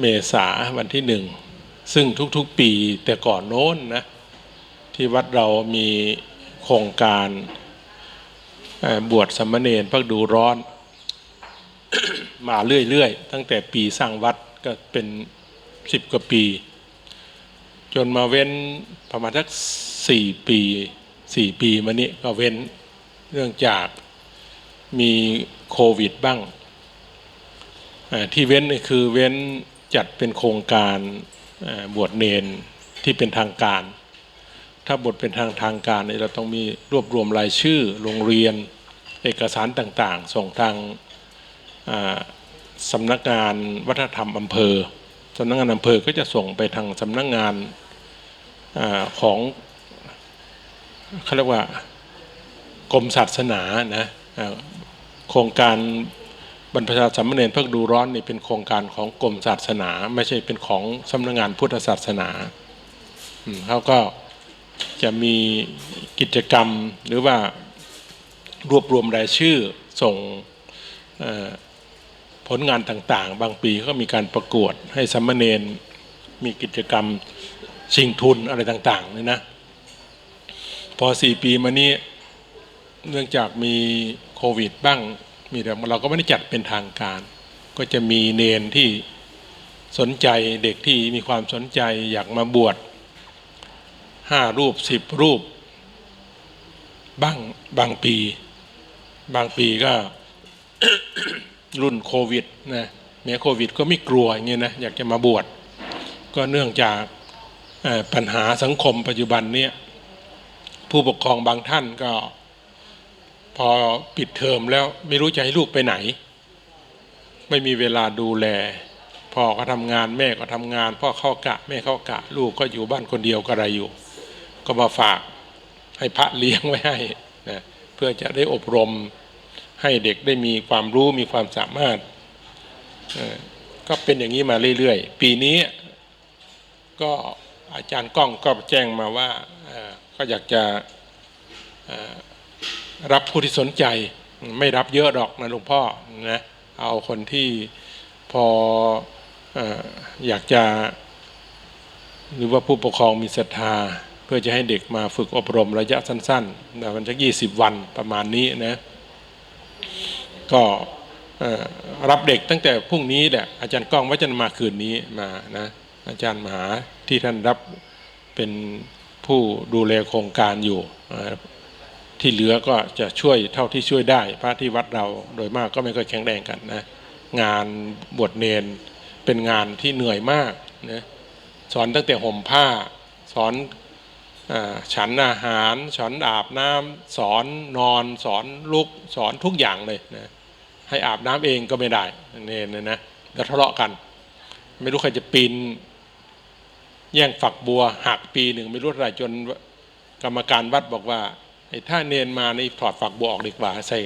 เมษาวันที่หนึ่ง ซึ่งทุกๆปีแต่ก่อนโน้นนะ ที่วัดเรามีโครงการบวชสามเณรพักดูร้อน มาเรื่อยๆ ตั้งแต่ปีสร้างวัดก็เป็นสิบกว่าปี จนมาเว้นประมาณสักสี่ปีสี่ปีมานี้ก็เว้นเนื่องจากมีโควิดบ้างที่เว้นคือเว้น จัดเป็นโครงการบวชเนนที่เป็นทางการ ถ้าบทเป็นทางทางการเนี่ยเราต้องมีรวบรวมรายชื่อโรงเรียนเอกสารต่างๆ ส่งทางสำนักงานวัฒนธรรมอำเภอสำนักงานอำเภอก็จะส่งไปทางสำนักงานอของเขาเรียกว่ากรมศาสนานะโครงการ บรรพชาสามเณรเพื่อดูร้อนนี่เป็นโครงการของกรมศาสนา ไม่ใช่เป็นของสำนักงานพุทธศาสนาเขาก็จะมีกิจกรรมหรือว่ารวบรวมรายชื่อส่งผลงานต่างๆ บางปีก็มีการประกวดให้สัมเนนมีกิจกรรมชิงทุนอะไรต่างๆเลยนะพอสี่ปีมานี้เนื่องจากมีโควิดบ้าง มีแต่เราก็ไม่ได้จัดเป็นทางการ ก็จะมีเนนที่สนใจเด็กที่มีความสนใจอยากมาบวชห้ารูปสิบรูปบ้างบางปี บางปีก็รุ่นโควิดนะแม้โควิดก็ไม่กลัวอย่างเงี้ยนะอยากจะมาบวชก็เนื่องจากปัญหาสังคมปัจจุบันเนี่ยผู้ปกครองบางท่านก็ พอปิดเทอมแล้วไม่รู้จะให้ลูกไปไหน ไม่มีเวลาดูแลพ่อก็ทำงานแม่ก็ทำงาน พ่อเข้ากะแม่เข้ากะ ลูกก็อยู่บ้านคนเดียวก็อะไรอยู่ ก็มาฝากให้พระเลี้ยงไว้ให้นะเพื่อจะได้อบรมให้เด็กได้มีความรู้มีความสามารถ ก็เป็นอย่างนี้มาเรื่อยๆ ปีนี้ก็อาจารย์ก้องก็แจ้งมาว่าก็อยากจะ รับผู้ที่สนใจ ไม่รับเยอะดอกนะหลวงพ่อนะเอาคนที่พอออยากจะ หรือว่าผู้ปกครองมีศรัทธา เพื่อจะให้เด็กมาฝึกอบรมระยะสั้นๆนะมันจะยี่สิบวันประมาณนี้นะก็รับเด็กตั้งแต่พรุ่งนี้แหละอาจารย์ก้องว่าจะมาคืนนี้มานะอาจารย์มหาที่ท่านรับเป็นผู้ดูแลโครงการอยู่ ที่เหลือก็จะช่วยเท่าที่ช่วยได้ พระที่วัดเราโดยมากก็ไม่ค่อยแข็งแรงกันนะงานบวชเนนเป็นงานที่เหนื่อยมากนะสอนตั้งแต่ห่มผ้า สอนอฉันอาหารสอนอาบน้ำสอนนอน สอนลุกสอนทุกอย่างเลยนะให้อาบน้ำเองก็ไม่ได้เนนนะนะแล้วทะเลาะกัน ไม่รู้ใครจะปีนแย่งฝักบัวหักปีหนึ่งไม่รู้อะไรจนกรรมการวัดบอกว่า ถ้าเนนมาในถอดฝักบัวออกดีกว่า ใส่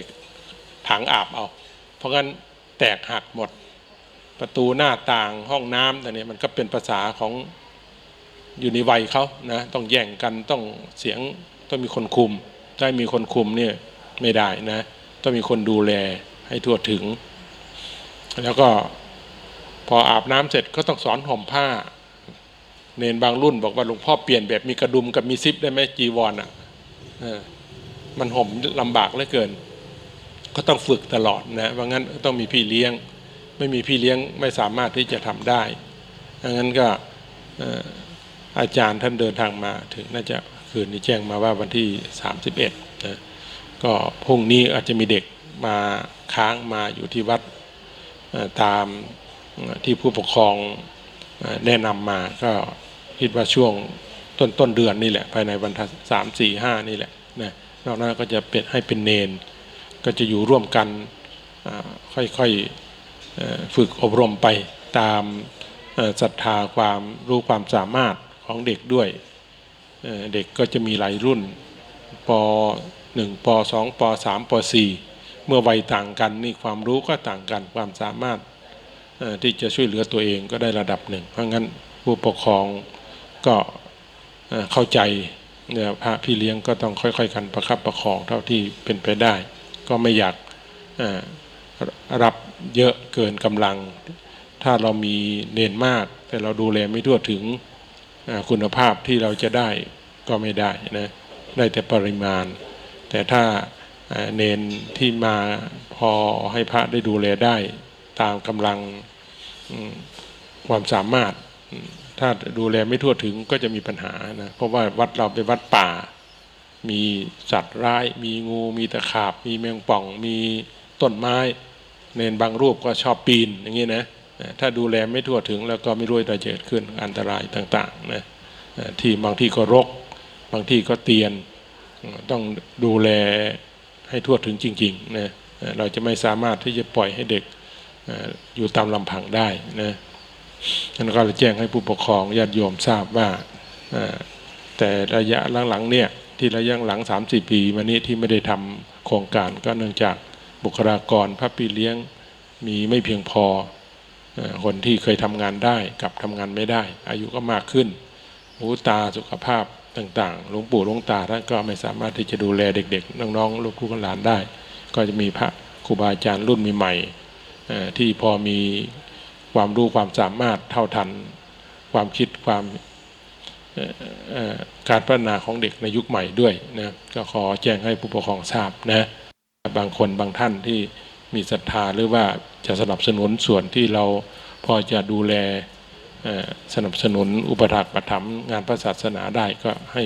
ถังอาบเอา เพราะงั้นแตกหักหมดประตูหน้าต่างห้องน้ำแต่เนี่ยมันก็เป็นภาษาของอยู่ในวัยเขานะต้องแย่งกันต้องเสียงต้องมีคนคุม ถ้ามีคนคุมเนี่ยไม่ได้นะ ต้องมีคนดูแลให้ทั่วถึง แล้วก็พออาบน้ำเสร็จก็ต้องสอนห่มผ้า เนนบางรุ่นบอกว่าหลวงพ่อเปลี่ยนแบบมีกระดุมกับมีซิปได้ไหมจีวรอะเออ มันห่มลำบากเหลือเกิน ก็ต้องฝึกตลอดนะว่างั้นต้องมีพี่เลี้ยง ไม่มีพี่เลี้ยงไม่สามารถที่จะทำได้ดังนั้นก็อาจารย์ท่านเดินทางมาถึงน่าจะคืนนี้แจ้งมาว่าวันที่ 31นะก็พรุ่งนี้อาจจะมีเด็กมาค้างมาอยู่ที่วัดตามที่ผู้ปกครองแนะนำมาก็คิดว่าช่วง ต้นต้นเดือนนี่แหละภายในวันที่สามสี่ห้านี่แหละนะนอกนั้นก็จะเป็นให้เป็นเนน ก็จะอยู่ร่วมกันค่อยๆเอ่อฝึกอบรมไปตามศรัทธาความรู้ความสามารถของเด็กด้วยเด็กก็จะมีหลายรุ่นป .1 ป .2 ป .3 ป .4 เมื่อวัยต่างกันนี่ความรู้ก็ต่างกันความสามารถที่จะช่วยเหลือตัวเองก็ได้ระดับหนึ่ง เพราะงั้นผู้ปกครองก็ เข้าใจเนี่ยพระพี่เลี้ยงก็ต้องค่อย ๆ กันประคับประคองเท่าที่เป็นไปได้ ก็ไม่อยากรับเยอะเกินกำลัง ถ้าเรามีเนนมาก แต่เราดูแลไม่ทั่วถึงคุณภาพที่เราจะได้ก็ไม่ได้นะได้แต่ปริมาณ แต่ถ้าเนนที่มาพอให้พระได้ดูแลได้ตามกำลังความสามารถ ถ้าดูแลไม่ทั่วถึงก็จะมีปัญหานะเพราะว่าวัดเราเป็นวัดป่า มีสัตว์ร้าย มีงูมีตะขาบ มีแมงป่อง มีต้นไม้ เนนบางรูปก็ชอบปีนอย่างนี้นะถ้าดูแลไม่ทั่วถึงแล้วก็ไม่รู้จะเกิดขึ้นอันตรายต่างๆนะที่บางที่ก็รก บางที่ก็เตียน ต้องดูแลให้ทั่วถึงจริงๆนะเราจะไม่สามารถที่จะปล่อยให้เด็กอยู่ตามลำพังได้นะ ฉันก็เลยแจ้งให้ผู้ปกครองญาติโยมทราบว่าแต่ระยะหลังๆเนี่ยที่ระยะหลัง 3-4 ปีมานี้ที่ไม่ได้ทำโครงการก็เนื่องจากบุคลากรพระปีเลี้ยงมีไม่เพียงพออคนที่เคยทำงานได้กับทำงานไม่ได้ อายุก็มากขึ้นหูตาสุขภาพต่างๆหลวงปู่หลวงตาท่านก็ไม่สามารถที่จะดูแลเด็กๆ น้องๆลูกๆหลานได้ ก็จะมีพระครูบาอาจารย์รุ่นใหม่ๆที่พอมี ความรู้ความสามารถเท่าทัน ความคิดความการพัฒนาของเด็กในยุคใหม่ด้วยนะก็ขอแจ้งให้ผู้ปกครองทราบนะบางคนบางท่านที่มีศรัทธาหรือว่าจะสนับสนุนส่วนที่เราพอจะดูแลสนับสนุนอุปถัมภ์ประถมงานพระศาสนาได้ก็ให้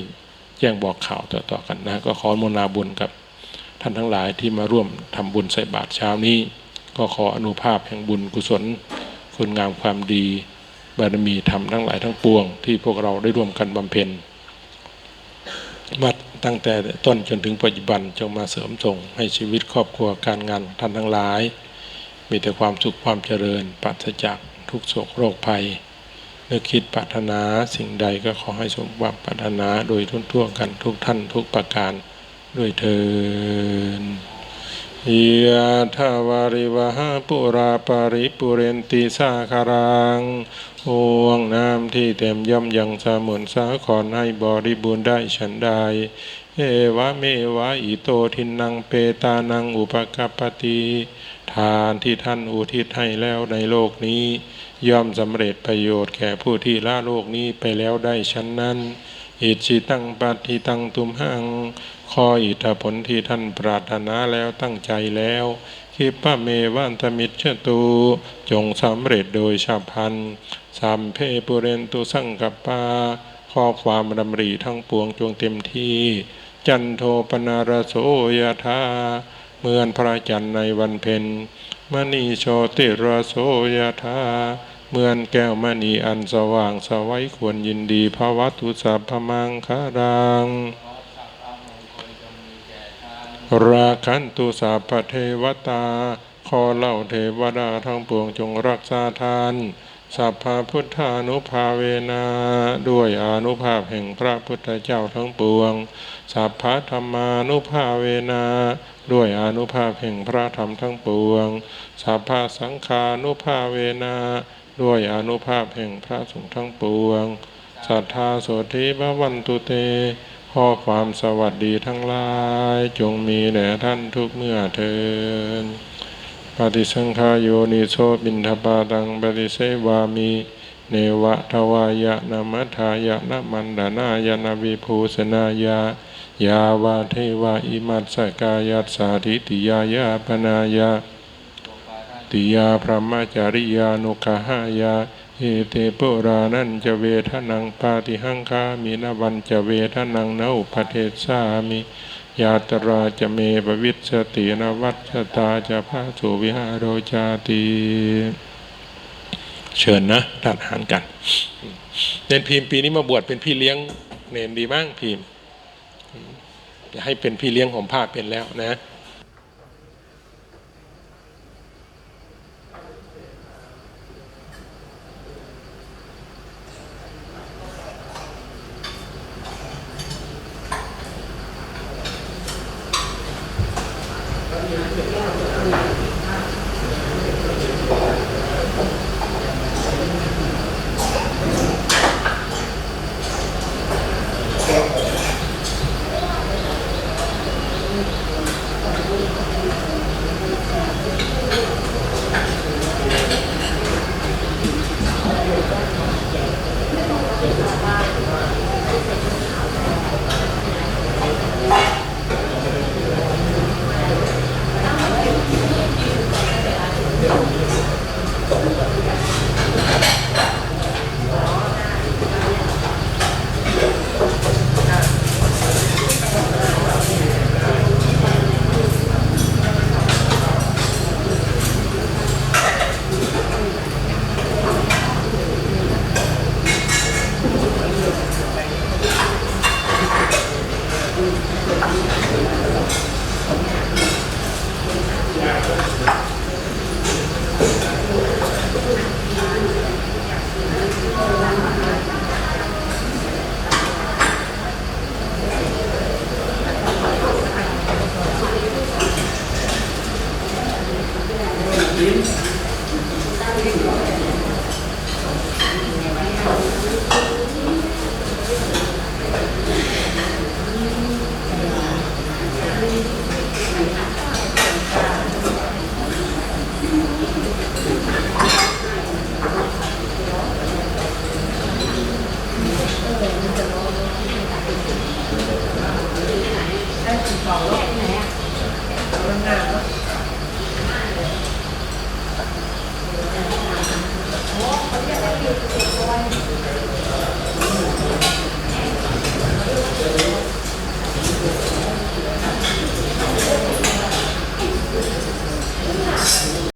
แจ้งบอกข่าวต่อๆกันนะ ก็ขอโมนาบุญกับท่านทั้งหลายที่มาร่วมทำบุญใส่บาตรเช้านี้ ก็ขออนุภาพแห่งบุญกุศล คุณงามความดีบารมีธรรมทั้งหลายทั้งปวง ที่พวกเราได้ร่วมกันบำเพ็ญวัดตั้งแต่ต้นจนถึงปัจจุบันจงมาเสริมส่งให้ชีวิตครอบครัวการงานท่านทั้งหลาย มีแต่ความสุขความเจริญปราศจากทุกโศกโรคภัยนึกคิดปรารถนาสิ่งใดก็ขอให้สมหวังปรารถนาโดยทุ่นทั่วๆกันทุกท่านทุกประการด้วยเทิน ยะทาวาริวหาปุราปาริปุเรนติสาคารังห่วงน้ำที่เต็มย่อมยังสมุนสาครให้บริบูรณ์ได้ฉันใดเอวะเมวะอิโตทินังเปตานังอุปกัปปติทานที่ท่านอุทิศให้แล้วในโลกนี้ ย่อมสำเร็จประโยชน์แก่ผู้ที่ละโลกนี้ไปแล้วได้ฉันนั้น อิจิตังปัตติตังตุมหังขออิทธผลที่ท่านปรารถนาแล้วตั้งใจแล้วคิปะเมวันตมิตรตูจงสำเร็จโดยฉับพลันสัมเพปุเรนตุสังกัปปาข้อความดำริทั้งปวงจงเต็มที่ จันโทปนารโสยธาเหมือนพระจันทร์ในวันเพ็ญมณีโชติรโสยธา เหมือนแก้วมณีอันสว่างสวัยควรยินดีภวัตุสัพพมังคารังราคันตุสาพเทวตา ขอเล่าเทวดาทั้งปวงจงรักษาทานสัพพพุทธานุภาเวนาด้วยอนุภาพแห่งพระพุทธเจ้าทั้งปวง สัพพะธรรมานุภาเวนาด้วยอนุภาพแห่งพระธรรมทั้งปวง สัพพะสังฆานุภาเวนา ด้วยอนุภาพแห่งพระสงฆ์ทั้งปวงสัทธาโสธิบวันตุเตขอความสวัสดีทั้งหลาย จงมีแด่ท่านทุกเมื่อเทินปฏิสังขายโยนิโสบินทบาตังปฏิเสวามิเนวะทวายะนามัทายะนะมันดานายนาวิภูสนายะยาวาเทวาอิมัสสกายัสสาธิติยายาปนายะ ติยาพระมจริยานุกหายาเอเตปุรานันจะเวทนังปาติหังคามินวันจะเวทนังนาอุปเทสามิยาตราจะเมปวิสตินวัชตาจะพาสุวิหารโรจาติเชิญนะทานอาหารกันเนนพิมพ์ปีนี้มาบวชเป็นพี่เลี้ยง เนนดีมั้งพิมพ์จะให้เป็นพี่เลี้ยงของผ้าเป็นแล้วนะ เ